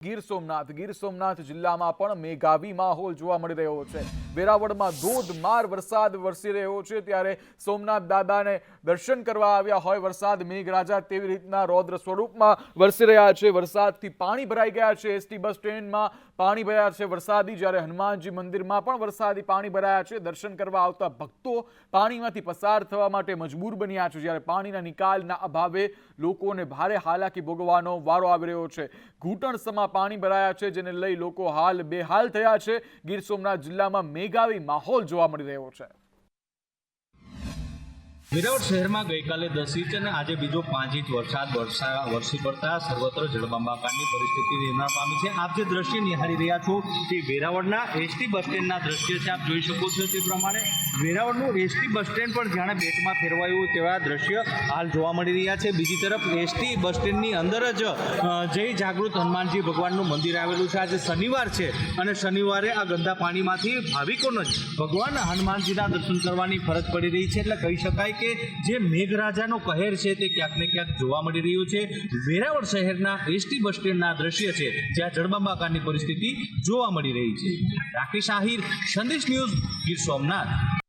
ગીર સોમનાથ. ગીર સોમનાથ જિલ્લામાં પણ મેઘાવી માહોલ જોવા મળી રહ્યો છે. વેરાવળમાં ધોધમાર વરસાદ વરસી રહ્યો છે. ત્યારે સોમનાથ દાદાને દર્શન કરવા આવ્યા હોય વરસાદ મેઘરાજા તેવી રીતના રૌદ્ર સ્વરૂપમાં વરસી રહ્યા છે. વરસાદથી પાણી ભરાઈ ગયા છે. એસટી બસ સ્ટેન્ડમાં પાણી ભર્યા છે વરસાદી. જ્યારે હનુમાનજી મંદિરમાં પણ વરસાદી પાણી ભરાયા છે. દર્શન કરવા આવતા ભક્તો પાણીમાંથી પસાર થવા માટે મજબૂર બન્યા છે. જ્યારે પાણીના નિકાલના અભાવે લોકોને ભારે હાલાકી ભોગવવાનો વારો આવી રહ્યો છે. પાણી ભરાયા છે, જેને લઈ લોકો હાલ બેહાલ થયા છે. ગીર સોમનાથ જિલ્લામાં મેઘાવી માહોલ જોવા મળી રહ્યો છે. વેરાવળ શહેરમાં ગઈકાલે દસ ઇંચ અને આજે બીજો પાંચ ઇંચ વરસાદ વરસા વરસી પડતા સર્વત્ર જળબંબાકારની પરિસ્થિતિ નિર્માણ પામી છે. આપ જે દ્રશ્ય નિહાળી રહ્યા છો તે વેરાવળના એસટી બસ સ્ટેન્ડના દ્રશ્ય છે. આપ જોઈ શકો છો તે પ્રમાણે વેરાવળનું એસટી બસ સ્ટેન્ડ પણ જાણે બેટમાં ફેરવાયું તેવા દ્રશ્ય હાલ જોવા મળી રહ્યા છે. બીજી તરફ એસટી બસ સ્ટેન્ડની અંદર જ જય જાગૃત હનુમાનજી ભગવાનનું મંદિર આવેલું છે. આજે શનિવાર છે અને શનિવારે આ ગંદા પાણીમાંથી ભાવિકોને જ ભગવાન હનુમાનજીના દર્શન કરવાની ફરજ પડી રહી છે. એટલે કહી શકાય કે જે મેઘરાજાનો કહેર છે તે ક્યાંક ને ક્યાંક જોવા મળી રહ્યું છે. વેરાવળ શહેરના એસટી બસ સ્ટેન્ડના દ્રશ્ય છે, જ્યાં જળબંબાકારની પરિસ્થિતિ જોવા મળી રહી છે. રાકેશ આહિર, સંદેશ ન્યૂઝ ગીર સોમનાથ.